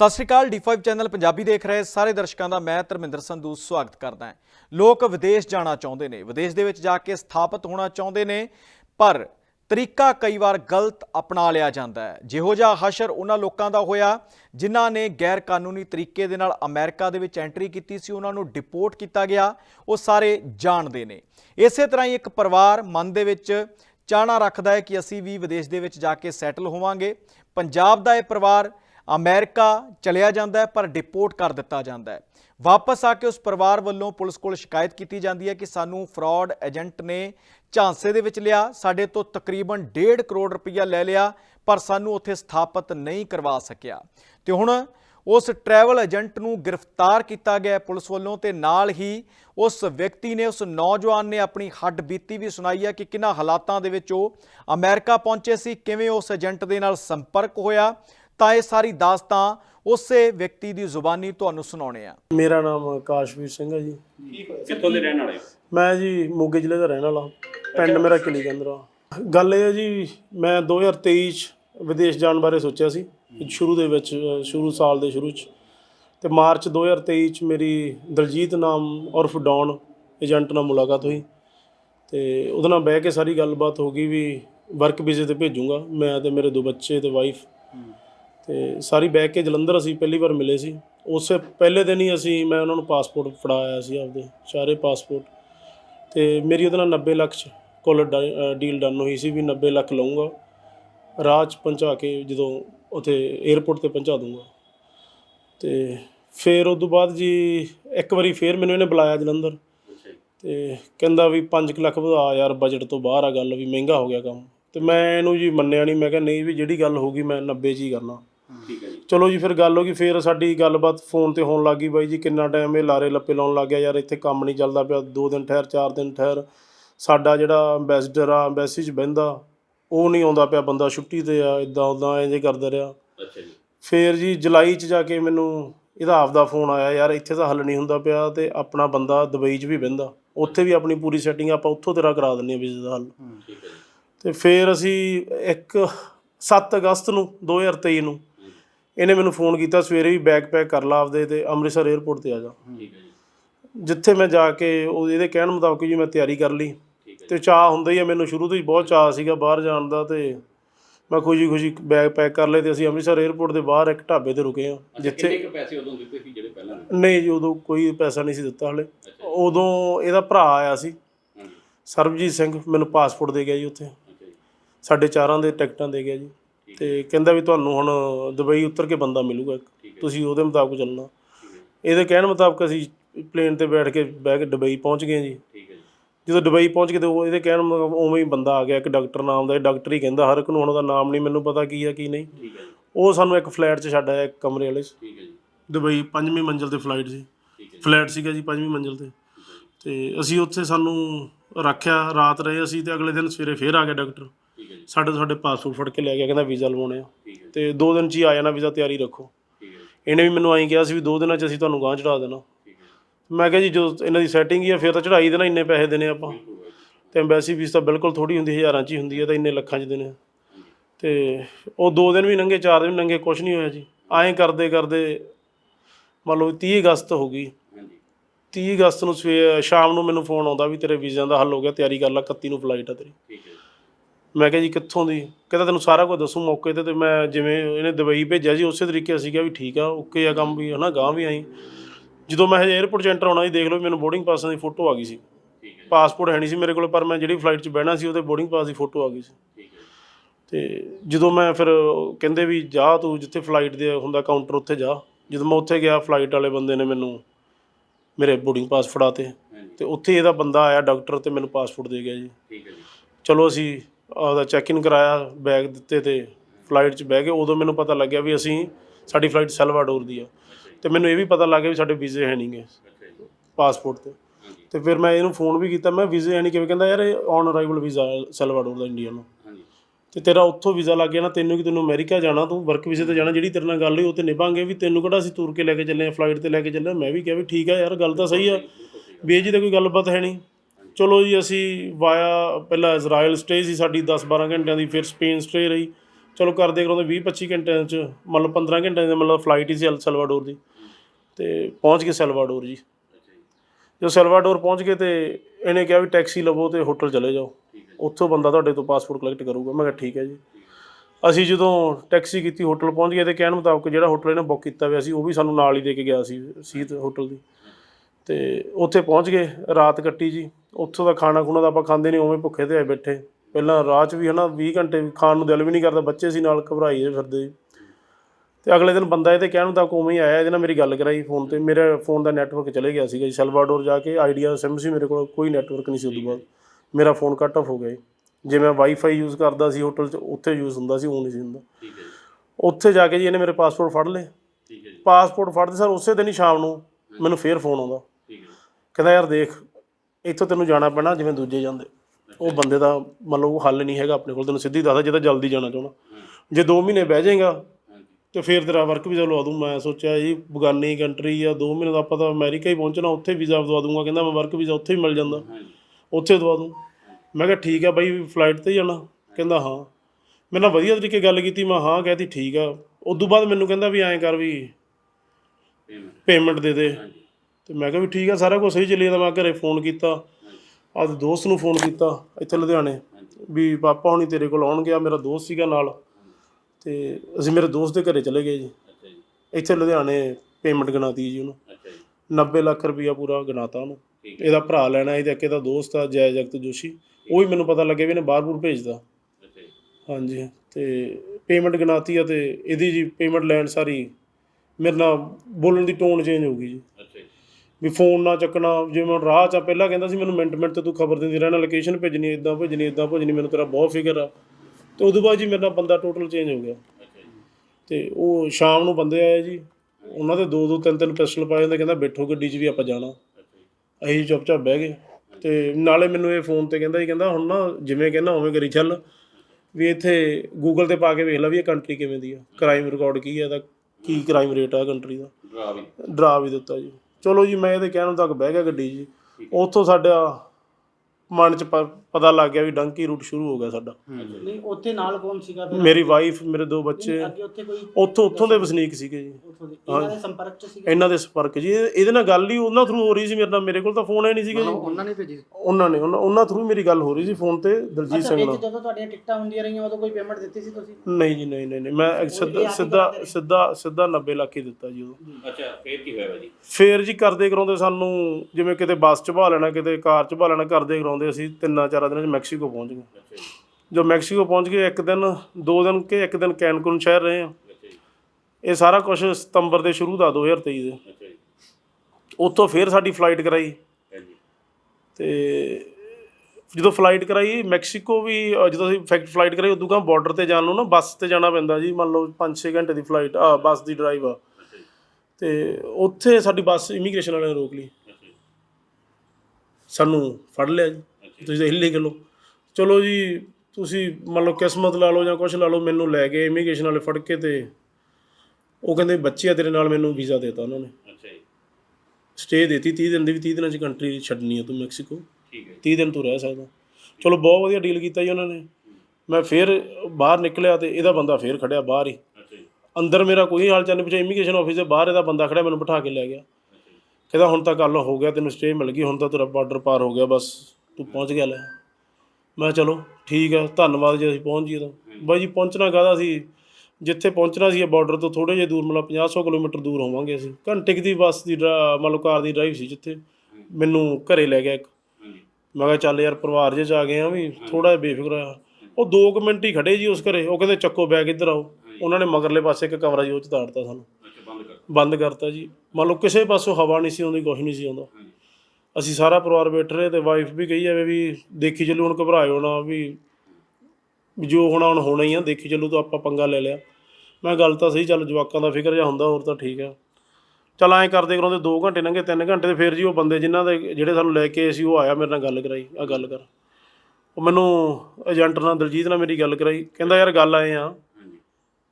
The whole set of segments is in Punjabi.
ਸਤਿ ਸ਼੍ਰੀ ਅਕਾਲ D5 ਚੈਨਲ ਪੰਜਾਬੀ ਦੇਖ ਰਹੇ ਸਾਰੇ ਦਰਸ਼ਕਾਂ ਦਾ ਮੈਂ ਧਰਮਿੰਦਰ ਸੰਧੂ ਸਵਾਗਤ ਕਰਦਾ ਹਾਂ। ਲੋਕ ਵਿਦੇਸ਼ ਜਾਣਾ ਚਾਹੁੰਦੇ ਨੇ, ਵਿਦੇਸ਼ ਦੇ ਵਿੱਚ ਜਾ ਕੇ ਸਥਾਪਿਤ ਹੋਣਾ ਚਾਹੁੰਦੇ ਨੇ, ਪਰ ਤਰੀਕਾ ਕਈ ਵਾਰ ਗਲਤ ਅਪਣਾ ਲਿਆ ਜਾਂਦਾ ਹੈ। ਜਿਹੋ ਜਿਹਾ ਹਸ਼ਰ ਉਹਨਾਂ ਲੋਕਾਂ ਦਾ ਹੋਇਆ, ਜਿਨ੍ਹਾਂ ਨੇ ਗੈਰ ਕਾਨੂੰਨੀ ਤਰੀਕੇ ਦੇ ਨਾਲ ਅਮਰੀਕਾ ਦੇ ਵਿੱਚ ਐਂਟਰੀ ਕੀਤੀ ਸੀ, ਉਹਨਾਂ ਨੂੰ ਡਿਪੋਰਟ ਕੀਤਾ ਗਿਆ, ਉਹ ਸਾਰੇ ਜਾਣਦੇ ਨੇ। ਇਸੇ ਤਰ੍ਹਾਂ ਹੀ ਇੱਕ ਪਰਿਵਾਰ ਮਨ ਦੇ ਵਿੱਚ ਚਾਹਨਾ ਰੱਖਦਾ ਹੈ ਕਿ ਅਸੀਂ ਵੀ ਵਿਦੇਸ਼ ਦੇ ਵਿੱਚ ਜਾ ਕੇ ਸੈਟਲ ਹੋਵਾਂਗੇ। ਪੰਜਾਬ ਦਾ ਇਹ ਪਰਿਵਾਰ ਅਮਰੀਕਾ ਚਲਿਆ ਜਾਂਦਾ ਹੈ, ਪਰ ਡਿਪੋਰਟ ਕਰ ਦਿੱਤਾ ਜਾਂਦਾ ਹੈ। ਵਾਪਸ ਆ ਕੇ ਉਸ ਪਰਿਵਾਰ ਵੱਲੋਂ ਪੁਲਿਸ ਕੋਲ ਸ਼ਿਕਾਇਤ ਕੀਤੀ ਜਾਂਦੀ ਹੈ ਕਿ ਸਾਨੂੰ ਫਰਾਡ ਏਜੰਟ ਨੇ ਝਾਂਸੇ ਦੇ ਵਿੱਚ ਲਿਆ, ਸਾਡੇ ਤੋਂ ਤਕਰੀਬਨ 1.5 ਕਰੋੜ ਰੁਪਈਆ ਲੈ ਲਿਆ, ਪਰ ਸਾਨੂੰ ਉੱਥੇ ਸਥਾਪਿਤ ਨਹੀਂ ਕਰਵਾ ਸਕਿਆ। ਤੇ ਹੁਣ ਉਸ ਟਰੈਵਲ ਏਜੰਟ ਨੂੰ ਗ੍ਰਿਫਤਾਰ ਕੀਤਾ ਗਿਆ ਪੁਲਿਸ ਵੱਲੋਂ ਤੇ ਨਾਲ ਹੀ ਉਸ ਵਿਅਕਤੀ ਨੇ, ਉਸ ਨੌਜਵਾਨ ਨੇ ਆਪਣੀ ਹੱਡ ਬੀਤੀ ਵੀ ਸੁਣਾਈ ਹੈ ਕਿ ਕਿੰਨਾ ਹਾਲਾਤਾਂ ਦੇ ਵਿੱਚ ਉਹ ਅਮਰੀਕਾ ਪਹੁੰਚੇ ਸੀ, ਕਿਵੇਂ ਉਸ ਏਜੰਟ ਦੇ ਨਾਲ ਸੰਪਰਕ ਹੋਇਆ ਤਾਂ ਇਹ ਸਾਰੀ ਦਾਸਤਾਂ ਉਸੇ ਵਿਅਕਤੀ ਦੀ ਜ਼ੁਬਾਨੀ ਤੁਹਾਨੂੰ ਸੁਣਾਉਣੇ ਆ। ਮੇਰਾ ਨਾਮ ਆਕਾਸ਼ਵੀਰ ਸਿੰਘ ਹੈ ਜੀ। ਕਿੱਥੋਂ ਦੇ ਰਹਿਣ ਵਾਲੇ ਹੋ? ਮੈਂ ਜੀ ਮੋਗੇ ਜ਼ਿਲ੍ਹੇ ਦਾ ਰਹਿਣ ਵਾਲਾ। ਪਿੰਡ ਮੇਰਾ ਕਿਲੀ ਗੰਦਰਾ ਗੱਲ ਇਹ ਹੈ ਜੀ ਮੈਂ 2023 ਚ ਵਿਦੇਸ਼ ਜਾਣ ਬਾਰੇ ਸੋਚਿਆ ਸੀ। ਸ਼ੁਰੂ ਦੇ ਵਿੱਚ ਸ਼ੁਰੂ ਸਾਲ ਦੇ ਸ਼ੁਰੂ ਚ। ਤੇ ਮਾਰਚ 2023 ਚ ਮੇਰੀ ਦਲਜੀਤ ਨਾਮ ਉਰਫ ਡੌਨ ਏਜੰਟ ਨਾਲ ਮੁਲਾਕਾਤ ਹੋਈ। ਤੇ ਉਹਦੇ ਨਾਲ ਬਹਿ ਕੇ ਸਾਰੀ ਗੱਲਬਾਤ ਹੋ ਗਈ ਵੀ ਵਰਕ ਵੀਜ਼ੇ ਤੇ ਭੇਜੂੰਗਾ। ਮੈਂ ਤੇ ਮੇਰੇ ਦੋ ਬੱਚੇ ਤੇ ਵਾਈਫ ਤੇ ਸਾਰੀ ਬਹਿ ਕੇ ਜਲੰਧਰ ਅਸੀਂ ਪਹਿਲੀ ਵਾਰ ਮਿਲੇ ਸੀ। ਉਸੇ ਪਹਿਲੇ ਦਿਨ ਹੀ ਅਸੀਂ ਮੈਂ ਉਹਨਾਂ ਨੂੰ ਪਾਸਪੋਰਟ ਫੜਾਇਆ ਸੀ ਆਪਦੇ ਸਾਰੇ ਪਾਸਪੋਰਟ ਤੇ ਮੇਰੀ ਉਹਦੇ ਨਾਲ 90 ਲੱਖ ਚ ਕੋਲ ਡੀਲ ਡਨ ਹੋਈ ਸੀ ਵੀ 90 ਲੱਖ ਲਵਾਂਗਾ 'ਚ ਪਹੁੰਚਾ ਕੇ ਜਦੋਂ ਉਥੇ 에ਅਰਪੋਰਟ ਤੇ ਪਹੁੰਚਾ ਦੂੰਗਾ ਤੇ ਫਿਰ ਉਸ ਤੋਂ ਬਾਅਦ ਜੀ ਇੱਕ ਵਾਰੀ ਫੇਰ ਮੈਨੂੰ ਇਹਨੇ ਬੁਲਾਇਆ ਜਲੰਧਰ। ਤੇ ਕਹਿੰਦਾ ਵੀ 5 ਲੱਖ ਵਧਾ ਯਾਰ ਬਜਟ ਤੋਂ ਬਾਹਰ ਆ ਗੱਲ ਵੀ ਮਹਿੰਗਾ ਹੋ ਗਿਆ ਕੰਮ। ਤੇ ਮੈਂ ਇਹਨੂੰ ਜੀ ਮੰਨਿਆ ਨਹੀਂ ਮੈਂ ਕਿਹਾ ਨਹੀਂ ਵੀ ਜਿਹੜੀ ਗੱਲ ਹੋਊਗੀ ਮੈਂ 90 ਚ ਹੀ ਕਰਨਾ। ਠੀਕ ਹੈ ਜੀ। ਚਲੋ ਜੀ ਫਿਰ ਗੱਲ ਹੋ ਗਈ ਫਿਰ ਸਾਡੀ ਗੱਲਬਾਤ ਫੋਨ ਤੇ ਹੋਣ ਲੱਗੀ ਬਾਈ ਜੀ ਕਿੰਨਾ ਟਾਈਮ ਇਹ ਲਾਰੇ ਲੱਪੇ ਲਾਉਣ ਲੱਗ ਗਿਆ ਯਾਰ ਇੱਥੇ ਕੰਮ ਨਹੀਂ ਚੱਲਦਾ ਪਿਆ ਦੋ ਦਿਨ ਠਹਿਰ ਚਾਰ ਦਿਨ ਠਹਿਰ। ਸਾਡਾ ਜਿਹੜਾ ਐਂਬੈਸਡਰ ਆ ਐਂਬੈਸੀ 'ਚ ਬਹਿੰਦਾ ਉਹ ਨਹੀਂ ਆਉਂਦਾ ਪਿਆ ਬੰਦਾ ਛੁੱਟੀ ਤੇ ਆ ਇਦਾਂ ਉਦਾਂ ਇੰਜ ਕਰਦਾ ਰਿਹਾ। ਅੱਛਾ ਜੀ। ਫਿਰ ਜੀ ਜੁਲਾਈ 'ਚ ਜਾ ਕੇ ਮੈਨੂੰ ਇਹਦਾ ਆਪਦਾ ਫੋਨ ਆਇਆ ਯਾਰ ਇੱਥੇ ਤਾਂ ਹੱਲ ਨਹੀਂ ਹੁੰਦਾ ਪਿਆ ਤੇ ਆਪਣਾ ਬੰਦਾ ਦੁਬਈ 'ਚ ਵੀ ਬਹਿੰਦਾ। ਉੱਥੇ ਵੀ ਆਪਣੀ ਪੂਰੀ ਸੈਟਿੰਗ ਆਪਾਂ ਉੱਥੋਂ ਤੇਰਾ ਕਰਾ ਦਿੰਨੇ ਆ ਵੀਜ਼ੇ ਦਾ ਹੱਲ। ਠੀਕ ਹੈ ਜੀ। ਤੇ ਫਿਰ ਅਸੀਂ ਇੱਕ 7 ਅਗਸਤ ਨੂੰ 2023 ਨੂੰ ਇਹਨੇ ਮੈਨੂੰ ਫੋਨ ਕੀਤਾ ਸਵੇਰੇ ਵੀ ਬੈਗ ਪੈਕ ਕਰ ਲਾ ਆਪਦੇ ਤੇ ਅੰਮ੍ਰਿਤਸਰ 에ਅਰਪੋਰਟ ਤੇ ਆ ਜਾ। ਠੀਕ ਹੈ ਜੀ। ਜਿੱਥੇ ਮੈਂ ਜਾ ਕੇ ਉਹ ਇਹਦੇ ਕਹਿਣ ਮੁਤਾਬਕ ਜੀ ਮੈਂ ਤਿਆਰੀ ਕਰ ਲਈ। ਤੇ ਚਾਹ ਹੁੰਦਾ ਹੀ ਆ ਮੈਨੂੰ ਸ਼ੁਰੂ ਤੋਂ ਹੀ ਬਹੁਤ ਚਾਹ ਸੀਗਾ ਬਾਹਰ ਜਾਣ ਦਾ ਤੇ ਮੈਂ ਖੁਸ਼ੀ ਖੁਸ਼ੀ ਬੈਗ ਪੈਕ ਕਰ ਲਏ ਤੇ ਅਸੀਂ ਅੰਮ੍ਰਿਤਸਰ 에ਅਰਪੋਰਟ ਦੇ ਬਾਹਰ ਇੱਕ ਢਾਬੇ ਤੇ ਰੁਕੇ ਆ ਜਿੱਥੇ ਕਿੰਨੇ ਕੁ ਪੈਸੇ ਉਦੋਂ ਦਿੱਤੇ ਸੀ ਜਿਹੜੇ ਪਹਿਲਾਂ ਨਹੀਂ ਜੀ ਉਦੋਂ ਕੋਈ ਪੈਸਾ ਨਹੀਂ ਸੀ ਦਿੱਤਾ ਹਲੇ। ਉਦੋਂ ਇਹਦਾ ਭਰਾ ਆਇਆ ਸੀ ਸਰਬਜੀਤ ਸਿੰਘ ਮੈਨੂੰ ਪਾਸਪੋਰਟ ਦੇ ਗਿਆ ਜੀ ਉੱਥੇ। ਸਾਡੇ ਚਾਰਾਂ ਦੇ ਟਿਕਟਾਂ ਦੇ ਗਿਆ ਜੀ। ਤੇ ਕਹਿੰਦਾ ਵੀ ਤੁਹਾਨੂੰ ਹੁਣ ਦੁਬਈ ਉਤਰ ਕੇ ਬੰਦਾ ਮਿਲੂਗਾ ਤੁਸੀਂ ਉਹਦੇ ਮੁਤਾਬਕ ਚੱਲਣਾ। ਇਹਦੇ ਕਹਿਣ ਮੁਤਾਬਕ ਅਸੀਂ ਪਲੇਨ ਤੇ ਬੈਠ ਕੇ ਬਹਿ ਕੇ ਦੁਬਈ ਪਹੁੰਚ ਗਏ ਜੀ। ਜਦੋਂ ਦੁਬਈ ਪਹੁੰਚ ਕੇ ਤੇ ਉਹ ਇਹਦੇ ਕਹਿਣ ਮੁਤਾਬਕ ਉਵੇਂ ਹੀ ਬੰਦਾ ਆ ਗਿਆ ਇੱਕ ਡਾਕਟਰ ਨਾਮ ਦਾ ਇਹ ਡਾਕਟਰ ਹੀ ਕਹਿੰਦਾ ਹਰ ਇੱਕ ਨੂੰ ਹੁਣ ਉਹਦਾ ਨਾਮ ਨਹੀਂ ਮੈਨੂੰ ਪਤਾ ਕੀ ਆ ਕੀ ਨਹੀਂ। ਉਹ ਸਾਨੂੰ ਇੱਕ ਫਲੈਟ 'ਚ ਛੱਡ ਆਇਆ ਇੱਕ ਕਮਰੇ ਵਾਲੇ 'ਚ। ਠੀਕ ਹੈ ਜੀ। ਦੁਬਈ ਪੰਜਵੀਂ ਮੰਜ਼ਲ ਤੇ ਫਲਾਈਟ ਸੀ। ਫਲੈਟ ਸੀਗਾ ਜੀ ਪੰਜਵੀਂ ਮੰਜ਼ਲ ਤੇ। ਤੇ ਅਸੀਂ ਉੱਥੇ ਸਾਨੂੰ ਰੱਖਿਆ ਰਾਤ ਰਹੇ ਅਸੀਂ ਤੇ ਅਗਲੇ ਦਿਨ ਸਵੇਰੇ ਫੇਰ ਆ ਗਿਆ ਡਾਕਟਰ ਠੀਕ ਹੈ ਜੀ ਸਾਡੇ ਤੋਂ ਸਾਡੇ ਪਾਸਪੋਰਟ ਫੜ ਕੇ ਲੈ ਗਿਆ, ਕਹਿੰਦਾ ਵੀਜ਼ਾ ਲਵਾਉਣੇ ਆ। ਠੀਕ ਹੈ ਜੀ ਤੇ ਦੋ ਦਿਨ 'ਚ ਹੀ ਆ ਜਾਣਾ, ਵੀਜ਼ਾ ਤਿਆਰੀ ਰੱਖੋ। ਠੀਕ ਹੈ ਜੀ ਇਹਨੇ ਵੀ ਮੈਨੂੰ ਐਂ ਕਿਹਾ ਸੀ ਵੀ ਦੋ ਦਿਨਾਂ 'ਚ ਅਸੀਂ ਤੁਹਾਨੂੰ ਗਾਂਹ ਚੜਾ ਦੇਣਾ। ਠੀਕ ਹੈ ਮੈਂ ਕਿਹਾ ਜੀ, ਜੋ ਇਹਨਾਂ ਦੀ ਸੈਟਿੰਗ ਹੀ ਆ, ਫਿਰ ਤਾਂ ਚੜਾਈ ਦੇਣਾ, ਇੰਨੇ ਪੈਸੇ ਦੇਣੇ ਆਪਾਂ। ਬਿਲਕੁਲ ਬਾਈ ਜੀ। ਤੇ ਐਮਬੈਸੀ ਫੀਸ ਤਾਂ ਬਿਲਕੁਲ ਥੋੜੀ ਹੁੰਦੀ, ਹਜ਼ਾਰਾਂ 'ਚ ਹੀ ਹੁੰਦੀ ਹੈ ਤਾਂ ਇੰਨੇ ਲੱਖਾਂ 'ਚ ਦੇਣੇ ਆ। ਤੇ ਉਹ ਦੋ ਦਿਨ ਵੀ ਲੰਘੇ ਚਾਰ ਦਿਨ ਵੀ ਲੰਘੇ ਕੁਝ ਨਹੀਂ ਹੋਇਆ ਜੀ। ਐਂ ਕਰਦੇ ਕਰਦੇ, ਮੰਨ ਲਓ 30 ਅਗਸਤ ਹੋ ਗਈ। ਹਾਂਜੀ 30 ਅਗਸਤ ਨੂੰ ਸਵੇ ਸ਼ਾਮ ਨੂੰ ਮੈਨੂੰ ਫੋਨ ਆਉਂਦਾ ਵੀ ਤੇਰੇ ਵੀਜ਼ਿਆਂ ਦਾ ਹੱਲ ਹੋ ਗਿਆ, ਤਿਆਰੀ ਕਰ ਲੈ 31 ਨੂੰ ਫਲਾਈਟ ਆ ਤੇਰੀ। ਠੀਕ ਹੈ ਜੀ ਮੈਂ ਕਿਹਾ ਜੀ ਕਿੱਥੋਂ ਦੀ? ਕਹਿੰਦਾ ਤੈਨੂੰ ਸਾਰਾ ਕੁਝ ਦੱਸੂ ਮੌਕੇ ਤੇ ਤੇ ਮੈਂ ਜਿਵੇਂ ਇਹਨੇ ਦੁਬਈ ਭੇਜਿਆ ਜੀ ਉਸੇ ਤਰੀਕੇ ਅਸੀਂ ਕਿਹਾ ਵੀ ਠੀਕ ਆ ਓਕੇ ਆ ਕੰਮ ਵੀ ਹਨਾ ਗਾਂ ਵੀ ਆਈ। ਜਦੋਂ ਮੈਂ ਹਜੇ 'ਚ ਐਂਟਰ ਹੋਣਾ ਜੀ ਦੇਖ ਲਓ ਮੈਨੂੰ ਬੋਰਡਿੰਗ ਪਾਸਾਂ ਦੀ ਫੋਟੋ ਆ ਗਈ ਸੀ। ਪਾਸਪੋਰਟ ਹੈ ਨਹੀਂ ਸੀ ਮੇਰੇ ਕੋਲ ਪਰ ਮੈਂ ਜਿਹੜੀ ਫਲਾਈਟ 'ਚ ਬਹਿਣਾ ਸੀ ਉਹਦੇ ਬੋਰਡਿੰਗ ਪਾਸ ਦੀ ਫੋਟੋ ਆ ਗਈ ਸੀ। ਤੇ ਜਦੋਂ ਮੈਂ ਫਿਰ ਕਹਿੰਦੇ ਵੀ ਜਾ ਤੂੰ ਜਿੱਥੇ ਫਲਾਈਟ ਦੇ ਹੁੰਦਾ ਕਾਊਂਟਰ ਉੱਥੇ ਜਾ। ਜਦੋਂ ਮੈਂ ਉੱਥੇ ਗਿਆ ਫਲਾਈਟ ਵਾਲੇ ਬੰਦੇ ਨੇ ਮੈਨੂੰ ਮੇਰੇ ਬੋਰਡਿੰਗ ਪਾਸ ਫੜਾਤੇ। ਤੇ ਉੱਥੇ ਇਹਦਾ ਬੰਦਾ ਆਇਆ ਡਾਕਟਰ ਤੇ ਮੈਨੂੰ ਪਾਸਪੋਰਟ ਦੇ ਗਿਆ ਜੀ। ਠੀਕ ਹੈ ਜੀ। ਚਲੋ ਅਸੀਂ ਆਪਦਾ ਚੈੱਕ ਇਨ ਕਰਾਇਆ ਬੈਗ ਦਿੱਤੇ ਤੇ ਫਲਾਈਟ 'ਚ ਬਹਿ ਗਏ। ਉਦੋਂ ਮੈਨੂੰ ਪਤਾ ਲੱਗਿਆ ਵੀ ਅਸੀਂ ਸਾਡੀ ਫਲਾਈਟ ਸੈਲਵਾਡੋਰ ਦੀ ਆ। ਤੇ ਮੈਨੂੰ ਇਹ ਵੀ ਪਤਾ ਲੱਗ ਗਿਆ ਵੀ ਸਾਡੇ ਵੀਜ਼ੇ ਹੈ ਨਹੀਂਗੇ ਪਾਸਪੋਰਟ ਤੇ। ਤੇ ਫਿਰ ਮੈਂ ਇਹਨੂੰ ਫੋਨ ਵੀ ਕੀਤਾ ਮੈਂ ਵੀਜ਼ੇ ਹੈ ਨਹੀਂ ਕਿਵੇਂ ਕਹਿੰਦਾ ਯਾਰ ਇਹ ਔਨ ਅਰਾਈਵਲ ਵੀਜ਼ਾ ਸੈਲਵਾਡੋਰ ਦਾ ਇੰਡੀਆ ਨੂੰ। ਤੇ ਤੇਰਾ ਉੱਥੋਂ ਵੀਜ਼ਾ ਲੱਗ ਗਿਆ ਨਾ ਤੈਨੂੰ ਕਿ ਤੈਨੂੰ ਅਮਰੀਕਾ ਜਾਣਾ ਤੂੰ ਵਰਕ ਵੀਜ਼ੇ ਤੇ ਜਾਣਾ ਜਿਹੜੀ ਤੇਰੇ ਨਾਲ ਗੱਲ ਹੋਈ ਉਹ ਤੇ ਨਿਭਾਂਗੇ ਵੀ ਤੈਨੂੰ ਕਿਹੜਾ ਅਸੀਂ ਤੁਰ ਕੇ ਲੈ ਕੇ ਚੱਲੇ ਆ ਫਲਾਈਟ ਤੇ ਲੈ ਕੇ ਚੱਲੇ। ਮੈਂ ਵੀ ਕਿਹਾ ਵੀ ਠੀਕ ਆ ਯਾਰ ਗੱਲ ਤਾਂ ਸਹੀ ਆ। ਵੀ ਇਹ ਜੀ ਤਾਂ ਕੋਈ ਗੱਲਬਾਤ ਹੈ ਨਹੀਂ ਚਲੋ ਜੀ, ਅਸੀਂ ਵਾਇਆ ਪਹਿਲਾਂ ਇਜ਼ਰਾਈਲ ਸਟੇ ਸੀ ਸਾਡੀ 10 12 ਘੰਟਿਆਂ ਦੀ, ਫਿਰ ਸਪੇਨ ਸਟੇ ਰਹੀ। ਚਲੋ ਕਰਦੇ ਕਰਾਉਂਦੇ 20 25 ਘੰਟਿਆਂ ਚ, ਮਤਲਬ 15 ਘੰਟਿਆਂ ਦੇ ਮਤਲਬ ਫਲਾਈਟ ਹੀ ਸੀ ਅਲ ਸਲਵਾਡੋਰ ਦੀ। ਤੇ ਪਹੁੰਚ ਗਏ ਸਲਵਾਡੋਰ ਜੀ। ਅੱਛਾ ਜਦੋਂ ਸਲਵਾਡੋਰ ਪਹੁੰਚ ਗਏ ਤੇ ਇਹਨੇ ਕਿਹਾ ਵੀ ਟੈਕਸੀ ਲਵੋ ਤੇ ਹੋਟਲ ਚਲੇ ਜਾਓ। ਉੱਥੋਂ ਬੰਦਾ ਤੁਹਾਡੇ ਤੋਂ ਪਾਸਪੋਰਟ ਕਲੈਕਟ ਕਰੂਗਾ। ਮੈਂ ਕਿਹਾ ਠੀਕ ਹੈ ਜੀ। ਅਸੀਂ ਜਦੋਂ ਟੈਕਸੀ ਕੀਤੀ ਹੋਟਲ ਪਹੁੰਚ ਗਏ ਤੇ ਕਹਿਣ ਮੁਤਾਬਕ ਜਿਹੜਾ ਹੋਟਲ ਇਹਨੇ ਬੁੱਕ ਕੀਤਾ ਹੋਇਆ ਸੀ, ਉਹ ਵੀ ਸਾਨੂੰ ਨਾਲ ਹੀ ਦੇ ਕੇ ਗਿਆ ਸੀ ਸੀਤ ਹੋਟਲ ਦੀ। ਤੇ ਉੱਥੇ ਪਹੁੰਚ ਗਏ, ਰਾਤ ਕੱਟੀ ਜੀ। ਉੱਥੋਂ ਦਾ ਖਾਣਾ ਖੁਣਾ ਤਾਂ ਆਪਾਂ ਖਾਂਦੇ ਨਹੀਂ ਉਵੇਂ ਭੁੱਖੇ ਤੇ ਆਏ ਬੈਠੇ। ਪਹਿਲਾਂ ਰਾਹ 'ਚ ਵੀ ਹਨਾ 20 ਘੰਟੇ ਖਾਣ ਨੂੰ ਦਿਲ ਵੀ ਨਹੀਂ ਕਰਦਾ ਬੱਚੇ ਸੀ ਨਾਲ ਘਬਰਾਈ ਜਿਹੇ ਫਿਰਦੇ। ਤੇ ਅਗਲੇ ਦਿਨ ਬੰਦਾ ਇਹਦੇ ਕਹਿਣ ਉਵੇਂ ਹੀ ਆਇਆ ਇਹਦੇ ਨਾਲ ਮੇਰੀ ਗੱਲ ਕਰਾਈ ਫੋਨ ਤੇ। ਮੇਰੇ ਫੋਨ ਦਾ ਨੈਟਵਰਕ ਚਲੇ ਗਿਆ ਸੀਗਾ ਜੀ ਸਲਵਾਡੋਰ ਜਾ ਕੇ ਆਈਡੀਆ ਸਿਮ ਸੀ ਮੇਰੇ ਕੋਲ ਕੋਈ ਨੈਟਵਰਕ ਨਹੀਂ ਸੀ ਉਦੋਂ ਬਾਅਦ। ਮੇਰਾ ਫੋਨ ਕੱਟ ਆਫ ਹੋ ਗਿਆ ਜੀ। ਜੇ ਮੈਂ ਵਾਈਫਾਈ ਯੂਜ਼ ਕਰਦਾ ਸੀ ਹੋਟਲ 'ਚ ਉੱਥੇ ਯੂਜ਼ ਹੁੰਦਾ ਸੀ ਉਹ ਨਹੀਂ ਸੀ ਹੁੰਦਾ। ਠੀਕ ਹੈ ਜੀ। ਉੱਥੇ ਜਾ ਕੇ ਜੀ ਇਹਨੇ ਮੇਰੇ ਪਾਸਪੋਰਟ ਫੜ ਲਏ। ਠੀਕ ਹੈ ਜੀ। ਪਾਸਪੋਰਟ ਫੜਦੇ ਸਰ ਉਸੇ ਦਿਨ ਹੀ ਸ਼ਾਮ ਨੂੰ ਮੈਨੂੰ ਫੇਰ ਫੋਨ ਆਉਂਦਾ। ਠੀਕ ਹੈ ਜੀ। ਕਹਿੰਦਾ ਯਾਰ ਦੇਖ ਇੱਥੋਂ ਤੈਨੂੰ ਜਾਣਾ ਪੈਣਾ ਜਿਵੇਂ ਦੂਜੇ ਜਾਂਦੇ। ਉਹ ਬੰਦੇ ਦਾ ਮਤਲਬ ਉਹ ਹੱਲ ਨਹੀਂ ਹੈਗਾ ਆਪਣੇ ਕੋਲ। ਤੈਨੂੰ ਸਿੱਧੀ ਦੱਸਦਾ ਜੇ ਤਾਂ ਜਲਦੀ ਜਾਣਾ ਚਾਹੁੰਦਾ। ਜੇ 2 ਮਹੀਨੇ ਬਹਿ ਜਾਏਗਾ ਤੇ ਫੇਰ ਤੇਰਾ ਵਰਕ ਵੀਜ਼ਾ ਲਵਾ ਦੂੰ। ਮੈਂ ਸੋਚਿਆ ਜੀ ਬਗਾਨੀ ਕੰਟਰੀ ਆ 2 ਮਹੀਨੇ ਦਾ ਆਪਾਂ ਤਾਂ ਅਮਰੀਕਾ ਹੀ ਪਹੁੰਚਣਾ ਉੱਥੇ ਵੀਜ਼ਾ ਦਵਾ ਦੂੰਗਾ। ਕਹਿੰਦਾ ਮੈਂ ਵਰਕ ਵੀਜ਼ਾ ਉੱਥੇ ਹੀ ਮਿਲ ਜਾਂਦਾ। ਉੱਥੇ ਦਵਾ ਦੂੰ। ਮੈਂ ਕਿਹਾ ਠੀਕ ਆ ਬਾਈ ਫਲਾਈਟ ਤੇ ਜਾਣਾ। ਕਹਿੰਦਾ ਹਾਂ। ਮੇਰੇ ਨਾਲ ਵਧੀਆ ਤਰੀਕੇ ਗੱਲ ਕੀਤੀ ਮੈਂ ਹਾਂ ਕਹਿਤੀ ਠੀਕ ਆ। ਉਦੋਂ ਬਾਅਦ ਮੈਨੂੰ ਕਹਿੰਦਾ ਵੀ ਐਂ ਕਰ ਵੀ ਪੇਮੈਂਟ ਦੇ ਦੇ। ਤੇ ਮੈਂ ਕਿਹਾ ਵੀ ਠੀਕ ਆ ਸਾਰਾ ਕੁਝ ਸਹੀ ਚੱਲੀ ਜਾਂਦਾ ਮੈਂ ਘਰੇ ਫੋਨ ਕੀਤਾ। ਆਪਦੇ ਦੋਸਤ ਨੂੰ ਫੋਨ ਕੀਤਾ ਇੱਥੇ ਲੁਧਿਆਣੇ ਵੀ ਪਾਪਾ ਹੁਣੀ ਤੇਰੇ ਕੋਲ ਆਉਣ ਗਿਆ ਮੇਰਾ ਦੋਸਤ ਸੀਗਾ ਨਾਲ। ਤੇ ਅਸੀਂ ਮੇਰੇ ਦੋਸਤ ਦੇ ਘਰੇ ਚਲੇ ਗਏ ਜੀ। ਅੱਛਾ ਜੀ। ਇੱਥੇ ਲੁਧਿਆਣੇ ਪੇਮੈਂਟ ਗਣਾਤੀ ਜੀ ਉਹਨੂੰ। ਅੱਛਾ ਜੀ। 90 ਲੱਖ ਰੁਪਈਆ ਪੂਰਾ ਗਣਾਤਾ ਉਹਨੂੰ। ਇਹਦਾ ਭਰਾ ਲੈਣਾ ਸੀ ਤੇ ਇੱਕ ਇਹਦਾ ਦੋਸਤ ਆ ਜੈ ਜਗਤ ਜੋਸ਼ੀ। ਉਹ ਹੀ ਮੈਨੂੰ ਪਤਾ ਲੱਗਿਆ ਵੀ ਇਹਨੇ ਬਾਹਰ-ਬੂਰ ਭੇਜਦਾ ਅੱਛਾ ਜੀ। ਹਾਂਜੀ ਤੇ ਪੇਮੈਂਟ ਗਣਾਤੀ ਆ ਤੇ ਇਹਦੀ ਜੀ ਪੇਮੈਂਟ ਲੈਣ ਸਾਰੀ ਮੇਰੇ ਨਾਲ ਬੋਲਣ ਦੀ ਟੋਨ ਚੇਂਜ ਹੋ ਗਈ ਜੀ। ਵੀ ਫੋਨ ਨਾ ਚੱਕਣਾ ਜਿਵੇਂ ਹੁਣ ਰਾਹ 'ਚ ਆ, ਪਹਿਲਾਂ ਕਹਿੰਦਾ ਸੀ ਮੈਨੂੰ ਮਿੰਟ ਮਿੰਟ ਤੇ ਤੂੰ ਖਬਰ ਦਿੰਦੀ ਰਹਿਣਾ ਲੋਕੇਸ਼ਨ ਭੇਜਣੀ ਇਦਾਂ ਭੇਜਣੀ ਇਦਾਂ ਭੇਜਣੀ ਮੈਨੂੰ ਤੇਰਾ ਬਹੁਤ ਫਿਕਰ ਆ। ਤੇ ਉਦੋਂ ਬਾਅਦ ਜੀ ਮੇਰੇ ਨਾਲ ਬੰਦਾ ਟੋਟਲ ਚੇਂਜ ਹੋ ਗਿਆ। ਤੇ ਉਹ ਸ਼ਾਮ ਨੂੰ ਬੰਦੇ ਆਏ ਜੀ ਉਹਨਾਂ ਦੇ ਦੋ ਦੋ ਤਿੰਨ ਤਿੰਨ ਪਿਸਟਲ ਪਾਏ ਹੁੰਦੇ ਕਹਿੰਦਾ ਬੈਠੋ ਗੱਡੀ 'ਚ ਵੀ ਆਪਾਂ ਜਾਣਾ। ਅਸੀਂ ਚੁੱਪਚਾਪ ਬਹਿ ਗਏ। ਤੇ ਨਾਲੇ ਮੈਨੂੰ ਇਹ ਫੋਨ ਤੇ ਕਹਿੰਦਾ ਜੀ ਕਹਿੰਦਾ ਹੁਣ ਨਾ ਜਿਵੇਂ ਕਹਿੰਦਾ ਉਵੇਂ ਕਰੀ ਚੱਲ। ਵੀ ਇੱਥੇ ਗੂਗਲ ਤੇ ਪਾ ਕੇ ਵੇਖ ਲੈ ਵੀ ਇਹ ਕੰਟਰੀ ਕਿਵੇਂ ਦੀ ਆ। ਕ੍ਰਾਈਮ ਰਿਕਾਰਡ ਕੀ ਆ ਇਹਦਾ ਕੀ ਕ੍ਰਾਈਮ ਰੇਟ ਆ ਕੰਟਰੀ ਦਾ। ਡਰਾ ਵੀ। ਡਰਾ ਵੀ ਦਿੱਤਾ ਜੀ। ਚਲੋ ਜੀ, ਮੈਂ ਇਹਦੇ ਕਹਿਣ ਤੱਕ ਬਹਿ ਗਿਆ ਗੱਡੀ 'ਚ ਜੀ। ਉੱਥੋਂ ਸਾਡਾ ਮਨ 'ਚ ਪ- ਪਤਾ ਲੱਗ ਗਿਆ ਵੀ ਡੰਕੀ ਰੂਟ ਸ਼ੁਰੂ ਹੋ ਗਿਆ ਸਾਡਾ। ਨਹੀਂ ਉੱਥੇ ਨਾਲ ਕੌਣ ਸੀਗਾ ਫਿਰ? ਮੇਰੀ ਵਾਈਫ ਮੇਰੇ ਦੋ ਬੱਚੇ। ਅੱਗੇ ਉੱਥੇ ਕੋਈ ਉੱਥੋਂ ਉੱਥੋਂ ਦੇ ਵਸਨੀਕ ਸੀਗੇ ਜੀ। ਉੱਥੋਂ ਦੇ ਇਹਨਾਂ ਦੇ ਸੰਪਰਕ ਚ ਸੀਗਾ? ਇਹਨਾਂ ਦੇ ਸੰਪਰਕ ਜੀ। ਇਹ- ਇਹਦੇ ਨਾਲ ਗੱਲ ਹੀ ਉਹਨਾਂ ਥਰੂ ਹੋ ਰਹੀ ਸੀ ਮੇਰੇ ਨਾਲ। ਮੇਰੇ ਕੋਲ ਤਾਂ ਫੋਨ ਹੀ ਨਹੀਂ ਸੀਗਾ ਜੀ। ਉਹਨਾਂ ਨੇ ਭੇਜੀ ਉਹਨਾਂ ਨੇ ਉਹਨਾਂ ਉਹਨਾਂ ਥਰੂ ਮੇਰੀ ਗੱਲ ਹੋ ਰਹੀ ਸੀ ਫੋਨ ਤੇ ਦਲਜੀਤ ਅੱਛਾ ਸਿੰਘ ਨਾਲ। ਜਦੋਂ ਤੁਹਾਡੀਆਂ ਟਿਕਟਾਂ ਹੁੰਦੀਆਂ ਰਹੀਆਂ ਉਦੋਂ ਕੋਈ ਪੇਮੈਂਟ ਦਿੱਤੀ ਸੀ ਤੁਸੀਂ? ਨਹੀਂ ਜੀ ਨਹੀਂ ਨਹੀਂ ਨਹੀਂ। ਮੈਂ ਸਿੱਧਾ ਸਿੱਧਾ ਸਿੱਧਾ ਸਿੱਧਾ 90 ਲੱਖ ਹੀ ਦਿੱਤਾ ਜੀ ਉਦੋਂ ਅੱਛਾ ਫੇਰ ਕੀ ਹੋਇਆ ਬਾਜੀ ਫੇਰ ਜੀ ਕਰਦੇ ਕਰਾਉਂਦੇ ਸਾਨੂੰ ਜਿਵੇਂ ਕਿਤੇ ਬੱਸ ਚ ਭਾ ਲੈਣਾ ਕਿਤੇ ਕਾਰ ਚ ਭਾ ਲੈਣਾ ਕਰਦੇ ਕਰਾਉਂਦੇ ਅਸੀਂ ਤਿੰਨਾਂ ਚਾਰਾਂ ਦਿਨਾਂ ਚ ਮੈਕਸੀਕੋ ਪਹੁੰਚ ਗਏ। ਅੱਛਾ ਜੀ ਜੋ ਮੈਕਸੀਕੋ ਪਹੁੰਚ ਗਏ ਇੱਕ ਦਿਨ ਦੋ ਦਿਨ ਕੇ ਇੱਕ ਦਿਨ ਕੈਨਕੂਨ ਸ਼ਹਿਰ ਰਹੇ ਆ। ਅੱਛਾ ਜੀ ਇਹ ਸਾਰਾ ਕੁਝ ਸਤੰਬਰ ਦੇ ਸ਼ੁਰੂ ਦਾ 2023 ਦੇ ਅੱਛਾ ਜੀ ਉੱਥੋਂ ਫੇਰ ਸਾਡੀ ਫਲਾਈਟ ਕਰਾਈ। ਹਾਂਜੀ ਤੇ ਜਦੋਂ ਫਲਾਈਟ ਕਰਾਈ ਮੈਕਸੀਕੋ ਵੀ ਅ, ਜਦੋਂ ਅਸੀਂ ਫੈਕਟ ਫਲਾਈਟ ਕਰਾਈ ਉਦੋਂ ਕਾ ਬਾਰਡਰ ਤੇ ਜਾਣ ਨੂੰ ਨਾ ਬੱਸ ਤੇ ਜਾਣਾ ਪੈਂਦਾ ਜੀ। ਮੰਨ ਲਓ 5-6 ਘੰਟੇ ਦੀ ਫਲਾਈਟ ਆ ਬੱਸ ਦੀ ਡਰਾਈਵ ਆ। ਅੱਛਾ ਜੀ ਤੇ ਉੱਥੇ ਸਾਡੀ ਬੱਸ ਇਮੀਗ੍ਰੇਸ਼ਨ ਵਾਲਿਆਂ ਨੇ ਰੋਕ ਲਈ। ਅੱਛਾ ਜੀ ਸਾਨੂੰ ਫੜ ਲਿਆ ਜੀ। ਤੁਸੀਂ ਤਾਂ ਇਲੀਗਲ ਹੋ। ਚਲੋ ਜੀ ਤੁਸੀਂ ਮੰਨ ਲਓ ਕਿਸਮਤ ਲਾ ਲਓ ਜਾਂ ਕੁਝ ਲਾ ਲਓ ਮੈਨੂੰ ਲੈ ਗਏ ਇਮੀਗ੍ਰੇਸ਼ਨ ਵਾਲੇ ਫੜ ਕੇ ਤੇ ਉਹ ਕਹਿੰਦੇ ਬੱਚੇ ਆ ਤੇਰੇ ਨਾਲ ਮੈਨੂੰ ਵੀਜ਼ਾ ਦੇਤਾ ਉਹਨਾਂ ਨੇ। ਅੱਛਾ ਜੀ। ਸਟੇ ਦੇਤੀ 30 ਦਿਨ ਦੀ ਵੀ 30 ਦਿਨਾਂ ਚ ਕੰਟਰੀ ਛੱਡਣੀ ਆ ਤੂੰ ਮੈਕਸੀਕੋ। ਠੀਕ ਹੈ 30 ਦਿਨ ਤੂੰ ਰਹਿ ਸਕਦਾ। ਚਲੋ ਬਹੁਤ ਵਧੀਆ ਡੀਲ ਕੀਤਾ ਜੀ ਉਹਨਾਂ ਨੇ। ਮੈਂ ਫੇਰ ਬਾਹਰ ਨਿਕਲਿਆ ਤੇ ਇਹਦਾ ਬੰਦਾ ਫੇਰ ਖੜਿਆ ਬਾਹਰ ਹੀ। ਅੱਛਾ ਜੀ। ਅੰਦਰ ਮੇਰਾ ਕੋਈ ਹਾਲ ਚਾਲ ਨਹੀਂ ਪਿੱਛੇ ਇਮੀਗ੍ਰੇਸ਼ਨ ਆਫਿਸ ਦੇ ਬਾਹਰ ਇਹਦਾ ਬੰਦਾ ਖੜਿਆ ਮੈਨੂੰ ਬਿਠਾ ਕੇ ਲੈ ਗਿਆ। ਕਹਿੰਦਾ ਹੁਣ ਤਾਂ ਗੱਲ ਹੋ ਗਿਆ ਤੈਨੂੰ ਸਟੇ ਮਿਲ ਗਈ ਹੁਣ ਤਾਂ ਤੇਰਾ ਬਾਰਡਰ ਪਾਰ ਹੋ ਗਿਆ ਬਸ। ਤੂੰ ਪਹੁੰਚ ਗਿਆ ਲੈ। ਮੈਂ ਕਿਹਾ ਚਲੋ ਠੀਕ ਆ ਧੰਨਵਾਦ ਜੇ ਅਸੀਂ ਪਹੁੰਚ ਜੀਏ ਤਾਂ। ਬਾਈ ਜੀ ਪਹੁੰਚਣਾ ਕਾਹਦਾ ਸੀ? ਜਿੱਥੇ ਪਹੁੰਚਣਾ ਸੀ ਬਾਰਡਰ ਤੋਂ ਥੋੜੇ ਜਿਹਾ ਦੂਰ ਮਤਲਬ 50-100 ਕਿਲੋਮੀਟਰ ਦੂਰ ਹੋਵਾਂਗੇ ਅਸੀਂ। ਘੰਟੇ ਕੁ ਦੀ ਬੱਸ ਦੀ ਡਰਾ- ਮੰਨ ਲਓ ਕਾਰ ਦੀ ਡਰਾਈਵ ਸੀ ਜਿੱਥੇ। ਮੈਨੂੰ ਘਰੇ ਲੈ ਗਿਆ ਇੱਕ। ਹਾਂਜੀ ਮੈਂ ਕਿਹਾ ਚੱਲ ਯਾਰ ਪਰਿਵਾਰ ਜੇ ਚ ਆ ਗਏ ਆ ਵੀ ਥੋੜਾ ਜਿਹਾ ਬੇਫਿਕਰ ਆ ਉਹ 2 ਮਿੰਟ ਹੀ ਖੜੇ ਜੀ ਉਸ ਘਰੇ। ਉਹ ਕਹਿੰਦੇ ਚੱਕੋ ਬੈਗ ਇੱਧਰ ਆਓ। ਉਹਨਾਂ ਨੇ ਮਗਰਲੇ ਪਾਸੇ ਇੱਕ ਕਮਰਾ ਜੀ ਉਹ ਚ ਤਾੜਤਾ ਸਾਨੂੰ। ਅੱਛਾ ਬੰਦ ਕਰ ਬੰਦ ਕਰਤਾ ਜੀ। ਮੰਨ ਲਓ ਕਿਸੇ ਪਾਸੋਂ ਹਵਾ ਨਹੀਂ ਸੀ ਆਉਂਦੀ ਕੁਛ ਨਹੀਂ ਸੀ ਆਉਂਦਾ। ਹਾਂਜੀ ਅਸੀਂ ਸਾਰਾ ਪਰਿਵਾਰ ਬੈਠ ਰਹੇ ਤੇ ਵਾਈਫ ਵੀ ਕਹੀ ਜਾਵੇ ਵੀ ਦੇਖੀ ਚੱਲੋ ਹੁਣ ਘਬਰਾਇਓ ਨਾ ਵੀ ਜੋ ਹੋਣਾ ਹੁਣ ਹੋਣਾ ਹੀ ਆ ਦੇਖੀ ਚੱਲੋ ਤਾਂ ਆਪਾਂ ਪੰਗਾ ਲੈ ਲਿਆ। ਮੈਂ ਗੱਲ ਤਾਂ ਸਹੀ ਚੱਲ ਜਵਾਕਾਂ ਦਾ ਫਿਕਰ ਜਾਂ ਹੁੰਦਾ ਹੋਰ ਤਾਂ ਠੀਕ ਆ। ਚਲ ਐਂ ਕਰਦੇ ਕਰਾਉਂਦੇ 2 ਘੰਟੇ ਲੰਘੇ 3 ਘੰਟੇ ਤੇ ਫਿਰ ਜੀ ਉਹ ਬੰਦੇ ਜਿਨ੍ਹਾਂ ਦੇ ਜਿਹੜੇ ਸਾਨੂੰ ਲੈ ਕੇ ਸੀ ਉਹ ਆਇਆ ਮੇਰੇ ਨਾਲ ਗੱਲ ਕਰਾਈ ਆ ਗੱਲ ਕਰ। ਉਹ ਮੈਨੂੰ ਏਜੰਟ ਨਾਲ ਦਲਜੀਤ ਨਾਲ ਮੇਰੀ ਗੱਲ ਕਰਾਈ ਕਹਿੰਦਾ ਯਾਰ ਗੱਲ ਆਏ ਆ